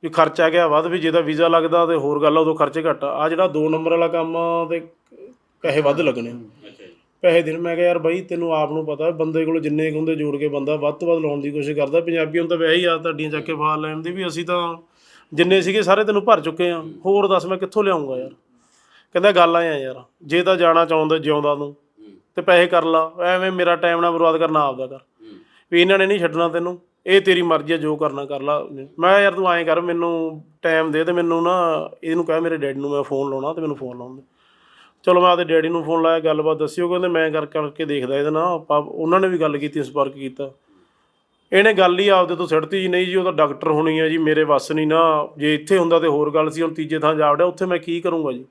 ਵੀ ਖਰਚਾ ਗਿਆ ਵੱਧ ਵੀ ਜੇ ਤਾਂ ਵੀਜ਼ਾ ਲੱਗਦਾ ਤੇ ਹੋਰ ਗੱਲ ਆ ਉਦੋਂ ਖਰਚੇ ਘੱਟ ਆ। ਜਿਹੜਾ 2 ਨੰਬਰ ਵਾਲਾ ਕੰਮ ਤੇ ਪੈਸੇ ਵੱਧ ਲੱਗਣੇ। ਪੈਸੇ ਦੇਣ। ਮੈਂ ਕਿਹਾ ਯਾਰ ਬਾਈ ਤੈਨੂੰ ਆਪ ਨੂੰ ਪਤਾ ਬੰਦੇ ਕੋਲ ਜਿੰਨੇ ਕੁ ਹੁੰਦੇ ਜੋੜ ਕੇ ਬੰਦਾ ਵੱਧ ਤੋਂ ਵੱਧ ਲਾਉਣ ਦੀ ਕੋਸ਼ਿਸ਼ ਕਰਦਾ। ਪੰਜਾਬੀਆਂ ਨੂੰ ਤਾਂ ਵੈਸੇ ਹੀ ਆ ਤੁਹਾਡੀਆਂ ਚੱਕ ਕੇ ਫਾਲ ਲੈਣ ਦੀ ਵੀ ਅਸੀਂ ਤਾਂ ਜਿੰਨੇ ਸੀਗੇ ਸਾਰੇ ਤੈਨੂੰ ਭਰ ਚੁੱਕੇ ਆ। ਹੋਰ ਦੱਸ ਮੈਂ ਕਿੱਥੋਂ ਲਿਆਉਂਗਾ ਯਾਰ? ਕਹਿੰਦਾ ਗੱਲ ਆਏ ਆ ਯਾਰ ਜੇ ਤਾਂ ਜਾਣਾ ਚਾਹੁੰਦਾ ਜਿਉਂਦਾ ਤੂੰ ਤੇ ਪੈਸੇ ਕਰ ਲਾ ਐਵੇਂ ਮੇਰਾ ਟਾਈਮ ਨਾ ਬਰਬਾਦ ਕਰਨਾ ਆਪਦਾ ਕਰ। ਵੀ ਇਹਨਾਂ ਨੇ ਨਹੀਂ ਛੱਡਣਾ ਤੈਨੂੰ ਇਹ ਤੇਰੀ ਮਰਜ਼ੀ ਆ ਜੋ ਕਰਨਾ ਕਰ ਲਾ। ਮੈਂ ਯਾਰ ਤੂੰ ਐਂ ਕਰ ਮੈਨੂੰ ਟਾਈਮ ਦੇ ਤੇ ਮੈਨੂੰ ਨਾ ਇਹਨੂੰ ਕਹਿ ਮੇਰੇ ਡੈਡੀ ਨੂੰ ਮੈਂ ਫੋਨ ਲਾਉਣਾ ਤੇ ਮੈਨੂੰ ਫੋਨ ਲਾਉਣ ਦੇ। ਚਲੋ ਮੈਂ ਆਪਦੇ ਡੈਡੀ ਨੂੰ ਫੋਨ ਲਾਇਆ, ਗੱਲਬਾਤ ਦੱਸੀ, ਉਹ ਕਹਿੰਦੇ ਮੈਂ ਕਰ ਕਰਕੇ ਦੇਖਦਾ ਇਹਦੇ ਨਾਲ, ਆਪਾਂ ਉਹਨਾਂ ਨੇ ਵੀ ਗੱਲ ਕੀਤੀ, ਸੰਪਰਕ ਕੀਤਾ। ਇਹਨੇ ਗੱਲ ਹੀ ਆਪਦੇ ਤੋਂ ਸਿੱਟਤੀ ਜੀ, ਨਹੀਂ ਜੀ, ਉਹ ਤਾਂ ਡਾਕਟਰ ਹੋਣੀ ਹੈ ਜੀ, ਮੇਰੇ ਵੱਸ ਨਹੀਂ ਨਾ, ਜੇ ਇੱਥੇ ਹੁੰਦਾ ਤੇ ਹੋਰ ਗੱਲ ਸੀ, ਹੁਣ ਤੀਜੇ ਥਾਂ ਜਾ ਵੜਿਆ, ਉੱਥੇ ਮੈਂ ਕੀ ਕਰੂੰਗਾ ਜੀ?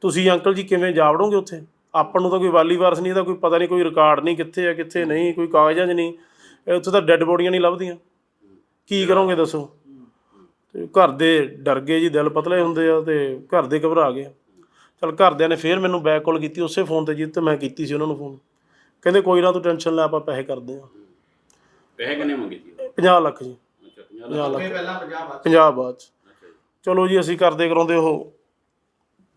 ਤੁਸੀਂ ਅੰਕਲ ਜੀ ਕਿਵੇਂ ਜਾ ਵੜੋਗੇ ਉੱਥੇ? ਆਪਾਂ ਨੂੰ ਤਾਂ ਕੋਈ ਵਾਲੀ ਵਾਰਸ ਨਹੀਂ ਇਹਦਾ ਕੋਈ ਪਤਾ ਨਹੀਂ ਕੋਈ ਰਿਕਾਰਡ ਨਹੀਂ ਕਿੱਥੇ ਆ, ਕਿੱਥੇ ਨਹੀਂ, ਕੋਈ ਕਾਗਜ਼ਾਂ 'ਚ ਨਹੀਂ ਉੱਥੇ ਤਾਂ ਡੈੱਡ ਬੋਡੀਆਂ ਨਹੀਂ ਲੱਭਦੀਆਂ। ਕੀ ਕਰੋਗੇ ਦੱਸੋ? ਤੇ ਘਰ ਦੇ ਡਰ ਗਏ ਜੀ, ਦਿਲ ਪਤਲੇ ਹੁੰਦੇ ਆ ਤੇ ਘਰ ਦੇ ਘਬਰਾ ਗਏ। ਚਲ ਘਰਦਿਆਂ ਨੇ ਫੇਰ ਮੈਨੂੰ ਬੈਕ ਕਾਲ ਕੀਤੀ ਉਸੇ ਫੋਨ ਤੇ ਜਿੱਤੇ ਤੇ ਮੈਂ ਕੀਤੀ ਸੀ ਉਹਨਾਂ ਨੂੰ ਫੋਨ ਕਹਿੰਦੇ ਕੋਈ ਨਾ ਤੂੰ ਟੈਨਸ਼ਨ ਲੈ ਆਪਾਂ ਪੈਸੇ ਕਰਦੇ ਆ ਪੈਸੇ ਕਿੰਨੇ ਮੰਗੇ ਸੀ? 50 ਲੱਖ ਜੀ। ਅੱਛਾ 50 ਲੱਖ। 50 ਲੱਖ। 50 ਬਾਅਦ 'ਚ। ਅੱਛਾ ਜੀ। ਚਲੋ ਜੀ ਅਸੀਂ ਕਰਦੇ ਕਰਾਉਂਦੇ ਉਹ।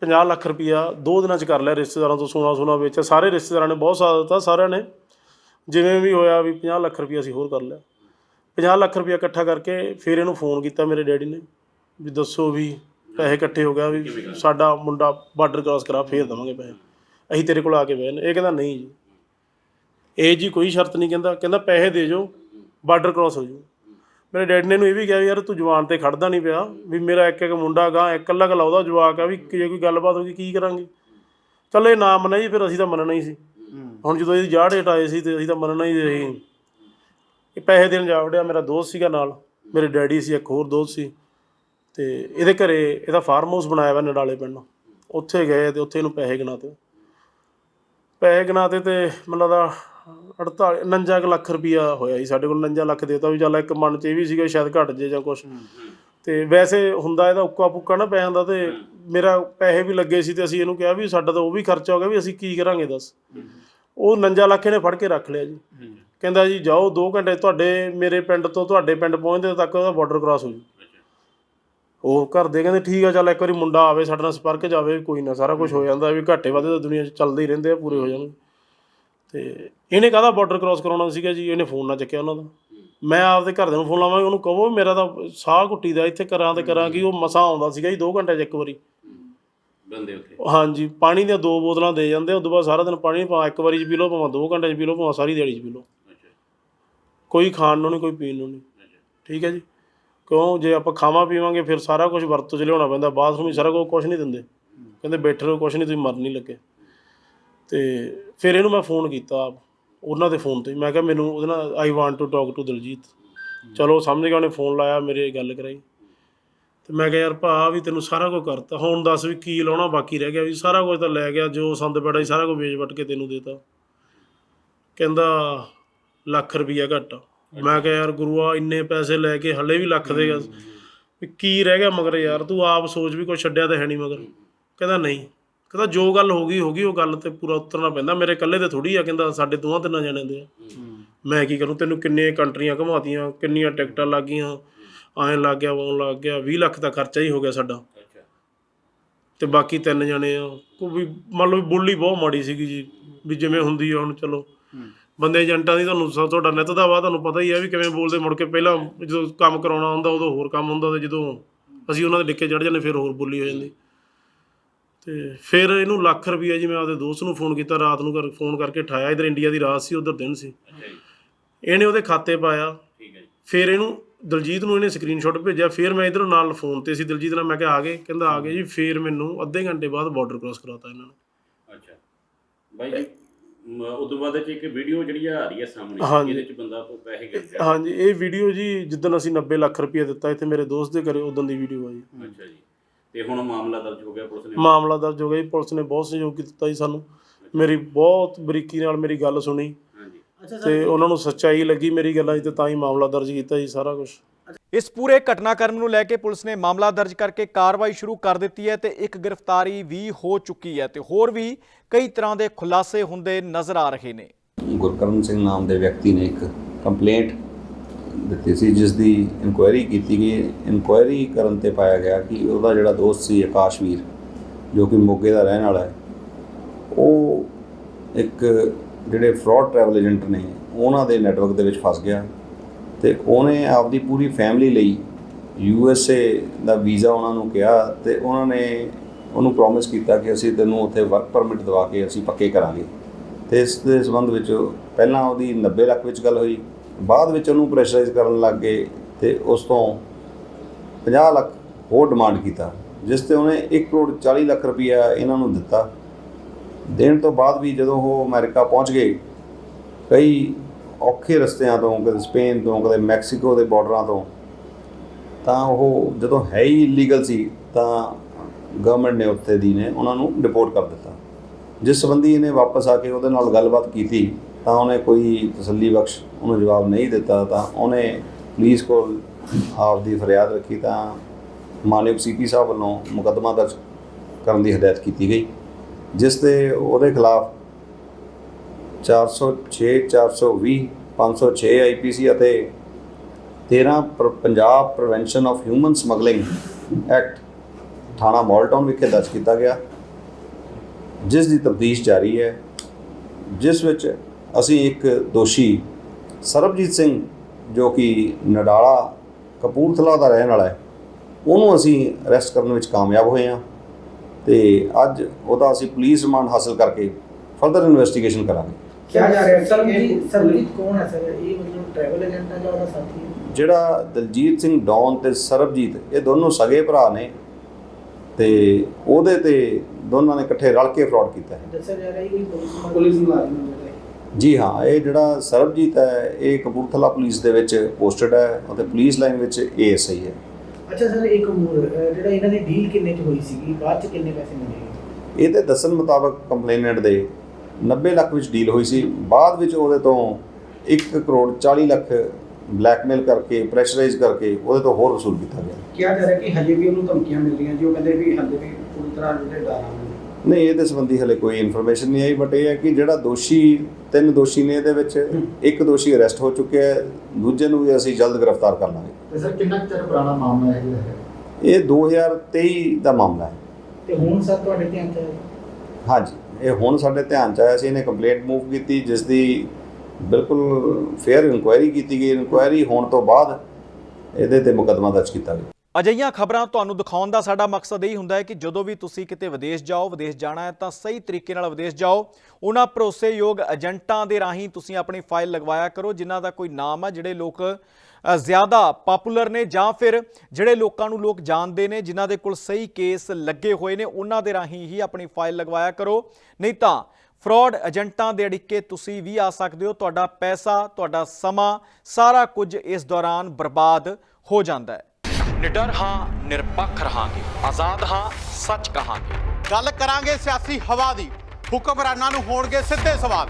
50 ਲੱਖ ਰੁਪਈਆ ਦੋ ਦਿਨਾਂ ਚ ਕਰ ਲਿਆ ਰਿਸ਼ਤੇਦਾਰਾਂ ਤੋਂ ਸੋਨਾ ਸੋਨਾ ਵੇਚਿਆ ਸਾਰੇ ਰਿਸ਼ਤੇਦਾਰਾਂ ਨੇ ਬਹੁਤ ਸਾਥ ਦਿੱਤਾ ਸਾਰਿਆਂ ਨੇ। ਜਿਵੇਂ ਵੀ ਹੋਇਆ ਵੀ 50 ਲੱਖ ਰੁਪਈਆ ਅਸੀਂ ਹੋਰ ਕਰ ਲਿਆ। 50 ਲੱਖ ਰੁਪਈਆ ਇਕੱਠਾ ਕਰਕੇ ਫਿਰ ਇਹਨੂੰ ਫੋਨ ਕੀਤਾ ਮੇਰੇ ਡੈਡੀ ਨੇ। ਵੀ ਦੱਸੋ ਵੀ ਪੈਸੇ ਇਕੱਠੇ ਹੋ ਗਿਆ ਵੀ ਸਾਡਾ ਮੁੰਡਾ ਬਾਰਡਰ ਕ੍ਰਾਸ ਕਰਾ ਫੇਰ ਦੇਵਾਂਗੇ ਪੈਸੇ। ਅਸੀਂ ਤੇਰੇ ਕੋਲ ਆ ਕੇ ਬਹਿਣ। ਇਹ ਕਹਿੰਦਾ ਨਹੀਂ ਜੀ। ਇਹ ਜੀ ਕੋਈ ਸ਼ਰਤ ਨਹੀਂ ਕਹਿੰਦਾ। ਕਹਿੰਦਾ ਪੈਸੇ ਦੇ ਜੋ ਬਾਰਡਰ ਕ੍ਰਾਸ ਹੋ ਜੂ ਮੇਰੇ ਡੈਡ ਨੇ ਇਹਨੂੰ ਇਹ ਵੀ ਕਿਹਾ ਯਾਰ ਤੂੰ ਜਵਾਨ ਤੇ ਖੜਦਾ ਨਹੀਂ ਪਿਆ। ਵੀ ਮੇਰਾ ਇੱਕ ਇੱਕ ਮੁੰਡਾ ਗਾਂ ਇਕੱਲਾ ਇਕੱਲਾ ਉਹਦਾ ਜਵਾਕ ਆ ਵੀ ਜੇ ਕੋਈ ਗੱਲਬਾਤ ਹੋ ਗਈ ਕੀ ਕਰਾਂਗੇ? ਚੱਲ ਇਹ ਨਾ ਮੰਨਿਆ ਜੀ ਫਿਰ ਅਸੀਂ ਤਾਂ ਮੰਨਣਾ ਹੀ ਸੀ। ਹੁਣ ਜਦੋਂ ਇਹਦੀ ਜਾੜ ਹੇਠ ਆਏ ਸੀ ਤੇ ਅਸੀਂ ਤਾਂ ਮੰਨਣਾ ਹੀ ਸੀ। ਇਹ ਪੈਸੇ ਦੇਣ ਜਾ ਵੜਿਆ ਮੇਰਾ ਦੋਸਤ ਸੀਗਾ ਨਾਲ। ਮੇਰੇ ਡੈਡੀ ਸੀ ਇੱਕ ਹੋਰ ਦੋਸਤ ਸੀ। ਤੇ ਇਹਦੇ ਘਰੇ ਇਹਦਾ ਫਾਰਮ ਹਾਊਸ ਬਣਾਇਆ ਵਾ ਨਡਾਲੇ ਪਿੰਡ। ਉੱਥੇ ਗਏ ਤੇ ਉੱਥੇ ਇਹਨੂੰ ਪੈਸੇ ਗਿਣਾਤੇ। ਪੈਸੇ ਗਿਣਾਤੇ ਤੇ ਮੈਨੂੰ ਲੱਗਦਾ 48 49 ਕੁ ਲੱਖ ਰੁਪਈਆ ਹੋਇਆ ਸੀ ਸਾਡੇ ਕੋਲ 49 ਲੱਖ ਦੇਤਾ ਵੀ ਚੱਲ ਇੱਕ ਮਨ ਚ ਇਹ ਵੀ ਸੀਗਾ ਸ਼ਾਇਦ ਘਟ ਜੇ ਜਾਂ ਕੁਛ। ਤੇ ਵੈਸੇ ਹੁੰਦਾ ਇਹਦਾ ਉੱਕਾ ਪੁੱਕਾ ਨਾ ਪੈਸਿਆਂ ਦਾ ਤੇ ਮੇਰਾ ਪੈਸੇ ਵੀ ਲੱਗੇ ਸੀ ਤੇ ਅਸੀਂ ਇਹਨੂੰ ਕਿਹਾ ਵੀ ਸਾਡਾ ਤਾਂ ਉਹ ਵੀ ਖਰਚਾ ਹੋ ਗਿਆ ਵੀ ਅਸੀਂ ਕੀ ਕਰਾਂਗੇ ਦੱਸ। ਉਹ 49 ਲੱਖ ਇਹਨੇ ਫੜ ਕੇ ਰੱਖ ਲਿਆ ਜੀ। ਕਹਿੰਦਾ ਜੀ ਜਾਓ 2 ਘੰਟੇ ਤੁਹਾਡੇ ਮੇਰੇ ਪਿੰਡ ਤੋਂ ਤੁਹਾਡੇ ਪਿੰਡ ਪਹੁੰਚਦੇ ਤੱਕ ਉਹਦਾ ਬਾਰਡਰ ਕ੍ਰਾਸ ਹੋ ਜੂ। ਉਹ ਘਰ ਦੇ ਕਹਿੰਦੇ ਠੀਕ ਆ ਚੱਲ ਇੱਕ ਵਾਰੀ ਮੁੰਡਾ ਆਵੇ ਸਾਡੇ ਨਾਲ ਸੰਪਰਕ ਜਾਵੇ ਕੋਈ ਨਾ ਸਾਰਾ ਕੁਝ ਹੋ ਜਾਂਦਾ ਵੀ ਘਾਟੇ ਵਾਧੇ ਤਾਂ ਦੁਨੀਆ 'ਚ ਚੱਲਦੇ ਹੀ ਰਹਿੰਦੇ ਆ ਪੂਰੇ ਹੋ ਜਾਣਗੇ। ਤੇ ਇਹਨੇ ਕਾਹਦਾ ਬਾਰਡਰ ਕ੍ਰਾਸ ਕਰਾਉਣਾ ਸੀਗਾ ਜੀ? ਇਹਨੇ ਫੋਨ ਨਾ ਚੱਕਿਆ ਉਹਨਾਂ ਦਾ। ਮੈਂ ਆਪਦੇ ਘਰਦਿਆਂ ਨੂੰ ਫੋਨ ਲਾਵਾਂਗਾ ਉਹਨੂੰ ਕਹੋ ਮੇਰਾ ਤਾਂ ਸਾਹ ਘੁੱਟੀ ਦਾ ਇੱਥੇ ਕਰਾਂ ਤੇ ਕਰਾਂ ਕਿ ਉਹ ਮਸਾਂ ਆਉਂਦਾ ਸੀਗਾ ਜੀ 2 ਘੰਟੇ 'ਚ ਇੱਕ ਵਾਰੀ। ਬੰਦੇ ਉੱਥੇ। ਹਾਂਜੀ ਪਾਣੀ ਦੀਆਂ ਦੋ ਬੋਤਲਾਂ ਦੇ ਜਾਂਦੇ ਉਸ ਤੋਂ ਬਾਅਦ ਸਾਰਾ ਦਿਨ ਪਾਣੀ ਭਾਵੇਂ ਇੱਕ ਵਾਰੀ 'ਚ ਪੀ ਲਓ ਭਾਵੇਂ 2 ਘੰਟੇ 'ਚ ਪੀ ਲਓ ਭਾਵੇਂ ਸਾਰੀ ਦਿਹਾੜੀ 'ਚ ਪੀ ਲਓ। ਅੱਛਾ। ਕੋਈ ਖਾਣ ਨੂੰ ਨਹੀਂ ਕੋਈ ਪੀਣ ਨੂੰ ਨਹੀਂ। ਠੀਕ ਹੈ ਜੀ? ਕਿਉਂ? ਜੇ ਆਪਾਂ ਖਾਵਾਂ ਪੀਵਾਂਗੇ, ਫਿਰ ਸਾਰਾ ਕੁਝ ਵਰਤੋਂ 'ਚ ਲਿਆਉਣਾ ਪੈਂਦਾ। ਬਾਥਰੂਮ ਹੀ ਸਾਰਾ ਕੁਝ ਕੁਝ ਨਹੀਂ ਦਿੰਦੇ। ਕਹਿੰਦੇ ਬੈਠੇ ਰਹੋ ਕੁਝ ਨਹੀਂ, ਤੁਸੀਂ ਮਰਨ ਨਹੀਂ ਲੱਗੇ। ਤੇ ਫਿਰ ਇਹਨੂੰ ਮੈਂ ਫੋਨ ਕੀਤਾ ਉਹਨਾਂ ਦੇ ਫੋਨ ਤੇ। ਮੈਂ ਕਿਹਾ, ਮੈਨੂੰ ਉਹਦੇ ਨਾਲ I want to talk to Diljit. ਚਲੋ, ਸਮਝ ਗਿਆ, ਉਹਨੇ ਫੋਨ ਲਾਇਆ, ਮੇਰੇ ਗੱਲ ਕਰਾਈ। ਤੇ ਮੈਂ ਕਿਹਾ, ਯਾਰ ਭਾ ਵੀ ਤੈਨੂੰ ਸਾਰਾ ਕੁਝ ਕਰਤਾ। ਹੁਣ ਦੱਸ ਵੀ ਕੀ ਲਾਉਣਾ, ਬਾਕੀ ਰਹਿ ਗਿਆ ਵੀ ਸਾਰਾ ਕੁਝ ਤਾਂ ਲੈ ਗਿਆ। ਜੋ ਸੰਦ ਬੜਾ ਸੀ, ਸਾਰਾ ਕੁਝ ਵੇਚ ਵਟ ਕੇ ਤੈਨੂੰ ਦੇਤਾ। ਕਹਿੰਦਾ, ਲੱਖ ਰੁਪਈਆ ਘੱਟ। ਆ। ਮੈਂ ਕਿਹਾ ਯਾਰ ਗੁਰੂਆ ਇੰਨੇ ਪੈਸੇ ਲੈ ਕੇ ਹੱਲੇ ਵੀ ਲੱਖ ਦੇਗਾ ਵੀ ਕੀ ਰਹਿ ਗਿਆ ਮਗਰ ਯਾਰ ਤੂੰ ਆਪ ਸੋਚ ਵੀ ਕੋਈ ਛੱਡਿਆ ਤਾਂ ਹੈ ਨਹੀਂ ਮਗਰ। ਕਹਿੰਦਾ ਨਹੀਂ। ਕਹਿੰਦਾ ਜੋ ਗੱਲ ਹੋ ਗਈ ਹੋ ਗਈ ਉਹ ਗੱਲ ਤੇ ਪੂਰਾ ਉਤਰਨਾ ਪੈਂਦਾ। ਮੇਰੇ ਇਕੱਲੇ ਤੇ ਥੋੜੀ ਆ ਕਹਿੰਦਾ ਸਾਡੇ ਦੋਹਾਂ ਤਿੰਨਾਂ ਜਣਿਆਂ ਦੇ ਆ। ਮੈਂ ਕੀ ਕਰੂੰ ਤੈਨੂੰ ਕਿੰਨੇ ਕੰਟਰੀਆਂ ਘੁਮਾਤੀਆਂ ਕਿੰਨੀਆਂ ਟਿਕਟਾਂ ਲੱਗ ਗਈਆਂ ਐਂ ਲੱਗ ਗਿਆ ਉਹ ਲੱਗ ਗਿਆ 20 ਲੱਖ ਦਾ ਖਰਚਾ ਹੀ ਹੋ ਗਿਆ ਸਾਡਾ। ਤੇ ਬਾਕੀ ਤਿੰਨ ਜਣੇ ਆ। ਕੋਈ ਵੀ ਮੰਨ ਲਓ ਬੋਲੀ ਬਹੁਤ ਮਾੜੀ ਸੀਗੀ ਜੀ ਵੀ ਜਿਵੇਂ ਹੁੰਦੀ ਆ ਹੁਣ ਚਲੋ। ਬੰਦੇ ਏਜੰਟਾਂ ਦੀ ਤੁਹਾਨੂੰ ਸਭ ਤੁਹਾਡਾ ਨਿੱਤ ਦਾ ਵਾ ਤੁਹਾਨੂੰ ਪਤਾ ਹੀ ਆ ਵੀ ਕਿਵੇਂ ਬੋਲਦੇ ਮੁੜ ਕੇ ਪਹਿਲਾਂ ਜਦੋਂ ਕੰਮ ਕਰਾਉਣਾ ਹੁੰਦਾ ਉਦੋਂ ਹੋਰ ਕੰਮ ਹੁੰਦਾ ਤੇ ਜਦੋਂ ਅਸੀਂ ਉਹਨਾਂ ਦੇ ਡਿੱਕੇ ਚੜ ਜਾਂਦੇ ਫਿਰ ਹੋਰ ਬੋਲੀ ਹੋ ਜਾਂਦੀ। ਤੇ ਫਿਰ ਇਹਨੂੰ ਲੱਖ ਰੁਪਈਆ ਜੀ ਮੈਂ ਆਪਦੇ ਦੋਸਤ ਨੂੰ ਫੋਨ ਕੀਤਾ ਰਾਤ ਨੂੰ ਕਰ ਫੋਨ ਕਰਕੇ ਠਾਇਆ ਇਧਰ ਇੰਡੀਆ ਦੀ ਰਾਤ ਸੀ ਉਧਰ ਦਿਨ ਸੀ। ਇਹਨੇ ਉਹਦੇ ਖਾਤੇ ਪਾਇਆ। ਠੀਕ ਹੈ ਜੀ। ਫਿਰ ਇਹਨੂੰ ਦਲਜੀਤ ਨੂੰ ਇਹਨੇ ਸਕਰੀਨਸ਼ਾਟ ਭੇਜਿਆ ਫਿਰ ਮੈਂ ਇਧਰੋਂ ਨਾਲ ਫੋਨ ਤੇ ਸੀ ਦਲਜੀਤ ਨਾਲ ਮੈਂ ਕਿਹਾ ਆ ਗਏ? ਕਹਿੰਦਾ ਆ ਗਏ ਜੀ। ਫਿਰ ਮੈਨੂੰ ਅੱਧੇ ਘੰਟੇ ਬਾਅਦ ਬਾਰਡਰ ਕ੍ਰਾਸ ਕਰਾਤਾ ਇਹਨਾਂ ਨੇ। ਅੱਛਾ। ਬਾਈ ਜੀ ਉਦੋਂ ਬਾਅਦ ਚ ਇੱਕ ਵੀਡੀਓ ਜਿਹੜੀ ਆ ਰਹੀ ਹੈ ਸਾਹਮਣੇ ਹਾਂਜੀ। ਇਹਦੇ ਚ ਬੰਦਾ ਤੋਂ ਪੈਸੇ ਗਿਣਦਾ ਹਾਂਜੀ ਇਹ ਵੀਡੀਓ ਜੀ ਜਿੱਦਣ ਅਸੀਂ 90 ਲੱਖ ਰੁਪਏ ਦਿੱਤਾ ਇੱਥੇ ਮੇਰੇ ਦੋਸਤ ਦੇ ਘਰੇ ਉਦੋਂ ਦੀ ਵੀਡੀਓ ਆ ਜੀ। ਅੱਛਾ ਜੀ। ਤੇ ਹੁਣ ਮਾਮਲਾ ਦਰਜ ਹੋ ਗਿਆ ਪੁਲਿਸ ਨੇ? ਮਾਮਲਾ ਦਰਜ ਹੋ ਗਿਆ ਜੀ ਪੁਲਿਸ ਨੇ ਬਹੁਤ ਸਹਿਯੋਗ ਕੀਤਾ ਜੀ ਸਾਨੂੰ। ਮੇਰੀ ਬਹੁਤ ਬਰੀਕੀ ਨਾਲ ਮੇਰੀ ਗੱਲ ਸੁਣੀ। ਹਾਂਜੀ। ਅੱਛਾ ਤੇ ਉਹਨਾਂ ਨੂੰ ਸੱਚਾਈ ਲੱਗੀ ਮੇਰੀ ਗੱਲਾਂ 'ਚ ਤੇ ਤਾਂ ਹੀ ਮਾਮਲਾ ਦਰਜ ਕੀਤਾ ਜੀ ਸਾਰਾ ਕੁਝ ਇਸ ਪੂਰੇ ਘਟਨਾਕ੍ਰਮ ਨੂੰ ਲੈ ਕੇ ਪੁਲਿਸ ਨੇ ਮਾਮਲਾ ਦਰਜ ਕਰਕੇ ਕਾਰਵਾਈ ਸ਼ੁਰੂ ਕਰ ਦਿੱਤੀ ਹੈ ਤੇ ਇੱਕ ਗ੍ਰਿਫਤਾਰੀ ਵੀ ਹੋ ਚੁੱਕੀ ਹੈ ਤੇ ਹੋਰ ਵੀ ਕਈ ਤਰ੍ਹਾਂ ਦੇ ਖੁਲਾਸੇ ਹੁੰਦੇ ਨਜ਼ਰ ਆ ਰਹੇ ਨੇ। ਗੁਰਕਰਨ ਸਿੰਘ ਨਾਮ ਦੇ ਵਿਅਕਤੀ ਨੇ ਇੱਕ ਕੰਪਲੇਂਟ ਦਿੱਤੀ ਸੀ, ਜਿਸ ਦੀ ਇਨਕੁਆਇਰੀ ਕੀਤੀ ਗਈ। ਇਨਕੁਆਇਰੀ ਕਰਨ ਤੇ ਪਾਇਆ ਗਿਆ ਕਿ ਉਹਦਾ ਜਿਹੜਾ ਦੋਸਤ ਸੀ ਆਕਾਸ਼ਵੀਰ, ਜੋ ਕਿ ਮੋਗੇ ਦਾ ਰਹਿਣ ਵਾਲਾ ਹੈ, ਉਹ ਇੱਕ ਜਿਹੜੇ ਫਰਾਡ ਟਰੈਵਲ ਏਜੰਟ ਨੇ, ਉਹਨਾਂ ਦੇ ਨੈਟਵਰਕ ਦੇ ਵਿੱਚ ਫਸ ਗਿਆ। ਤੇ ਉਹਨੇ ਆਪਦੀ ਪੂਰੀ ਫੈਮਿਲੀ ਲਈ ਯੂ ਐਸ ਏ ਦਾ ਵੀਜ਼ਾ ਉਹਨਾਂ ਨੂੰ ਕਿਹਾ ਤੇ ਉਹਨਾਂ ਨੇ ਉਹਨੂੰ ਪ੍ਰੋਮਿਸ ਕੀਤਾ ਕਿ ਅਸੀਂ ਤੈਨੂੰ ਉੱਥੇ ਵਰਕ ਪਰਮਿਟ ਦਵਾ ਕੇ ਅਸੀਂ ਪੱਕੇ ਕਰਾਂਗੇ। ਤੇ ਇਸ ਦੇ ਸੰਬੰਧ ਵਿੱਚ ਪਹਿਲਾਂ ਉਹਦੀ 90 ਲੱਖ ਵਿੱਚ ਗੱਲ ਹੋਈ, ਬਾਅਦ ਵਿੱਚ ਉਹਨੂੰ ਪ੍ਰੈਸ਼ਰਾਈਜ਼ ਕਰਨ ਲੱਗ ਗਏ ਤੇ ਉਸ ਤੋਂ 50 ਲੱਖ ਹੋਰ ਡਿਮਾਂਡ ਕੀਤਾ, ਜਿਸ ਤੇ ਉਹਨੇ 1 ਕਰੋੜ 40 ਲੱਖ ਰੁਪਈਆ ਇਹਨਾਂ ਨੂੰ ਦਿੱਤਾ। ਦੇਣ ਤੋਂ ਬਾਅਦ ਵੀ ਜਦੋਂ ਉਹ ਅਮਰੀਕਾ ਪਹੁੰਚ ਗਏ, ਕਈ ਔਖੇ ਰਸਤਿਆਂ ਤੋਂ, ਕਦੇ ਸਪੇਨ ਤੋਂ, ਕਦੇ ਮੈਕਸੀਕੋ ਦੇ ਬਾਰਡਰਾਂ ਤੋਂ, ਤਾਂ ਉਹ ਜਦੋਂ ਹੈ ਹੀ ਇਲੀਗਲ ਸੀ, ਤਾਂ ਗਵਰਨਮੈਂਟ ਨੇ ਉੱਥੇ ਦੀ ਨੇ ਉਹਨਾਂ ਨੂੰ ਡਿਪੋਰਟ ਕਰ ਦਿੱਤਾ। ਜਿਸ ਸੰਬੰਧੀ ਇਹਨੇ ਵਾਪਸ ਆ ਕੇ ਉਹਦੇ ਨਾਲ ਗੱਲਬਾਤ ਕੀਤੀ, ਤਾਂ ਉਹਨੇ ਕੋਈ ਤਸੱਲੀ ਬਖਸ਼ ਉਹਨੂੰ ਜਵਾਬ ਨਹੀਂ ਦਿੱਤਾ, ਤਾਂ ਉਹਨੇ ਪੁਲਿਸ ਕੋਲ ਆਪ ਦੀ ਫਰਿਆਦ ਰੱਖੀ, ਤਾਂ ਮਾਨਯੋਗ ਸੀਪੀ ਸਾਹਿਬ ਵੱਲੋਂ ਮੁਕੱਦਮਾ ਦਰਜ ਕਰਨ ਦੀ ਹਦਾਇਤ ਕੀਤੀ ਗਈ, ਜਿਸ ਤੇ ਉਹਦੇ ਖਿਲਾਫ 406 420 506 ਆਈਪੀਸੀ ਅਤੇ 13 Punjab prevention of human smuggling act ਥਾਣਾ ਮਾਲਟਾਊਨ ਵਿਖੇ ਦਰਜ ਕੀਤਾ ਗਿਆ, ਜਿਸ ਦੀ ਤਫਤੀਸ਼ ਜਾਰੀ ਹੈ, ਜਿਸ ਵਿੱਚ ਅਸੀਂ ਇੱਕ ਦੋਸ਼ੀ ਸਰਬਜੀਤ ਸਿੰਘ, ਜੋ ਕਿ ਨਡਾਲਾ ਕਪੂਰਥਲਾ ਦਾ ਰਹਿਣ ਵਾਲਾ ਹੈ, ਉਹਨੂੰ ਅਸੀਂ ਅਰੈਸਟ ਕਰਨ ਵਿੱਚ ਕਾਮਯਾਬ ਹੋਏ ਹਾਂ ਤੇ ਅੱਜ ਉਹਦਾ ਅਸੀਂ ਪੁਲਿਸ ਰਿਮਾਂਡ ਹਾਸਲ ਕਰਕੇ ਫਰਦਰ ਇਨਵੈਸਟੀਗੇਸ਼ਨ ਕਰਾਂਗੇ। ਕਿਹਾ ਜਾ ਰਿਹਾ ਸਰਬਜੀਤ ਸਰਬਜੀਤ ਕੌਣ ਹੈ ਸਰ? ਇਹ ਮਤਲਬ ਟਰੈਵਲ ਏਜੰਟ ਹੈ ਜਾਂ ਉਹਦਾ ਸਾਥੀ ਹੈ? ਜਿਹੜਾ ਦਲਜੀਤ ਸਿੰਘ ਡੌਨ ਤੇ ਸਰਬਜੀਤ ਇਹ ਦੋਨੋਂ ਸਗੇ ਭਰਾ ਨੇ ਤੇ ਉਹਦੇ ਤੇ ਦੋਨਾਂ ਨੇ ਇਕੱਠੇ ਰਲ ਕੇ ਫਰਾਡ ਕੀਤਾ ਹੈ। ਦੱਸਿਆ ਜਾ ਰਿਹਾ ਹੈ ਕਿ ਪੁਲਿਸ ਪੁਲਿਸ ਮੁਲਾਜ਼ਮ ਹੈ। ਜੀ ਹਾਂ ਇਹ ਜਿਹੜਾ ਸਰਬਜੀਤ ਹੈ ਇਹ ਕਪੂਰਥਲਾ ਪੁਲਿਸ ਦੇ ਵਿੱਚ ਪੋਸਟਡ ਹੈ ਅਤੇ ਪੁਲਿਸ ਲਾਈਨ ਵਿੱਚ ਏਐਸਆਈ ਹੈ। ਅੱਛਾ ਸਰ ਇੱਕ ਹੋਰ ਅਹ ਜਿਹੜਾ ਇਹਨਾਂ ਦੀ ਡੀਲ ਕਿੰਨੇ ਚ ਹੋਈ ਸੀਗੀ? ਬਾਅਦ ਚ ਕਿੰਨੇ ਪੈਸੇ ਮਿਲੇ? ਇਹਦੇ ਦੱਸਣ ਮੁਤਾਬਕ ਕੰਪਲੇਨੈਂਟ ਦੇ 90 ਲੱਖ ਵਿੱਚ ਡੀਲ ਹੋਈ ਸੀ। ਬਾਅਦ ਵਿੱਚ ਉਹਦੇ ਤੋਂ 1 ਕਰੋੜ 40 ਲੱਖ ਬਲੈਕਮੇਲ ਕਰਕੇ ਪ੍ਰੈਸ਼ਰਾਈਜ਼ ਕਰਕੇ ਉਹਦੇ ਤੋਂ ਹੋਰ ਵਸੂਲ ਕੀਤਾ ਗਿਆ। ਕਿਹਾ ਜਾ ਰਿਹਾ ਕਿ ਹਜੇ ਵੀ ਉਹਨੂੰ ਧਮਕੀਆਂ ਮਿਲ ਰਹੀਆਂ ਜੀ ਉਹ ਕਹਿੰਦੇ ਵੀ ਹਜੇ ਵੀ ਪੂਰੀ ਤਰ੍ਹਾਂ ਜਿਹੜੇ ਡਰ ਨਹੀਂ ਇਹਦੇ ਸੰਬੰਧੀ ਹਲੇ ਕੋਈ ਇਨਫੋਰਮੇਸ਼ਨ ਨਹੀਂ ਆਈ ਬਟ ਇਹ ਹੈ ਕਿ ਜਿਹੜਾ ਦੋਸ਼ੀ ਤਿੰਨ ਦੋਸ਼ੀ ਨੇ ਇਹਦੇ ਵਿੱਚ ਇੱਕ ਦੋਸ਼ੀ ਅਰੈਸਟ ਹੋ ਚੁੱਕਿਆ ਹੈ। ਦੂਜੇ ਨੂੰ ਵੀ ਅਸੀਂ ਜਲਦ ਗ੍ਰਿਫਤਾਰ ਕਰ ਲਾਂਗੇ। ਤੇ ਸਰ ਕਿੰਨਾ ਚਿਰ ਪੁਰਾਣਾ ਮਾਮਲਾ ਹੈ? ਜਿਹੜਾ ਹੈ ਇਹ 2023 ਦਾ ਮਾਮਲਾ ਹੈ। ਤੇ ਹੁਣ ਸਰ ਤੁਹਾਡੇ ਧਿਆਨ ਚ? ਹਾਂਜੀ, ਇਹ ਹੁਣ ਸਾਡੇ ਧਿਆਨ ਚ ਆਇਆ ਸੀ, ਇਹਨੇ ਕੰਪਲੇਂਟ ਮੂਵ ਕੀਤੀ ਜਿਸ ਦੀ ਬਿਲਕੁਲ ਫੇਅਰ ਇਨਕੁਆਇਰੀ ਕੀਤੀ ਗਈ। ਇਨਕੁਆਇਰੀ ਹੋਣ ਤੋਂ ਬਾਅਦ ਇਹਦੇ ਤੇ ਮੁਕੱਦਮਾ ਦਰਜ ਕੀਤਾ ਗਿਆ। ਅਜਿਹੀਆਂ ਖਬਰਾਂ ਤੁਹਾਨੂੰ ਦਿਖਾਉਣ ਦਾ ਸਾਡਾ ਮਕਸਦ ਇਹ ਹੁੰਦਾ ਹੈ ਕਿ ਜਦੋਂ ਵੀ ਤੁਸੀਂ ਕਿਤੇ ਵਿਦੇਸ਼ ਜਾਓ, ਵਿਦੇਸ਼ ਜਾਣਾ ਹੈ, ਤਾਂ ਸਹੀ ਤਰੀਕੇ ਨਾਲ ਵਿਦੇਸ਼ ਜਾਓ। ਉਹਨਾਂ ਭਰੋਸੇਯੋਗ ਏਜੰਟਾਂ ਦੇ ਰਾਹੀਂ ਤੁਸੀਂ ਆਪਣੀ ਫਾਈਲ ਲਗਵਾਇਆ ਕਰੋ, ਜਿਨ੍ਹਾਂ ਦਾ ਕੋਈ ਨਾਮ ਹੈ, ਜਿਹੜੇ ਲੋਕ ਜ਼ਿਆਦਾ ਪਪੂਲਰ ਨੇ ਜਾਂ ਫਿਰ ਜਿਹੜੇ ਲੋਕਾਂ ਨੂੰ ਲੋਕ ਜਾਣਦੇ ਨੇ ਜਿਨ੍ਹਾਂ ਦੇ ਕੋਲ ਸਹੀ ਕੇਸ ਲੱਗੇ ਹੋਏ ਨੇ ਉਹਨਾਂ ਦੇ ਰਾਹੀਂ ਹੀ ਆਪਣੀ ਫਾਈਲ ਲਗਵਾਇਆ ਕਰੋ। ਨਹੀਂ ਤਾਂ ਫਰਾਡ ਏਜੰਟਾਂ ਦੇ ਅੜਿੱਕੇ ਤੁਸੀਂ ਵੀ ਆ ਸਕਦੇ ਹੋ ਤੁਹਾਡਾ ਪੈਸਾ ਤੁਹਾਡਾ ਸਮਾਂ ਸਾਰਾ ਕੁਝ ਇਸ ਦੌਰਾਨ ਬਰਬਾਦ ਹੋ ਜਾਂਦਾ ਹੈ। ਨਿਡਰ ਹਾਂ ਨਿਰਪੱਖ ਰਹਾਂਗੇ। ਆਜ਼ਾਦ ਹਾਂ ਸੱਚ ਕਹਾਂਗੇ। ਗੱਲ ਕਰਾਂਗੇ ਸਿਆਸੀ ਹਵਾ ਦੀ। ਹੁਕਮਰਾਨਾਂ ਨੂੰ ਹੋਣਗੇ ਸਿੱਧੇ ਸਵਾਲ।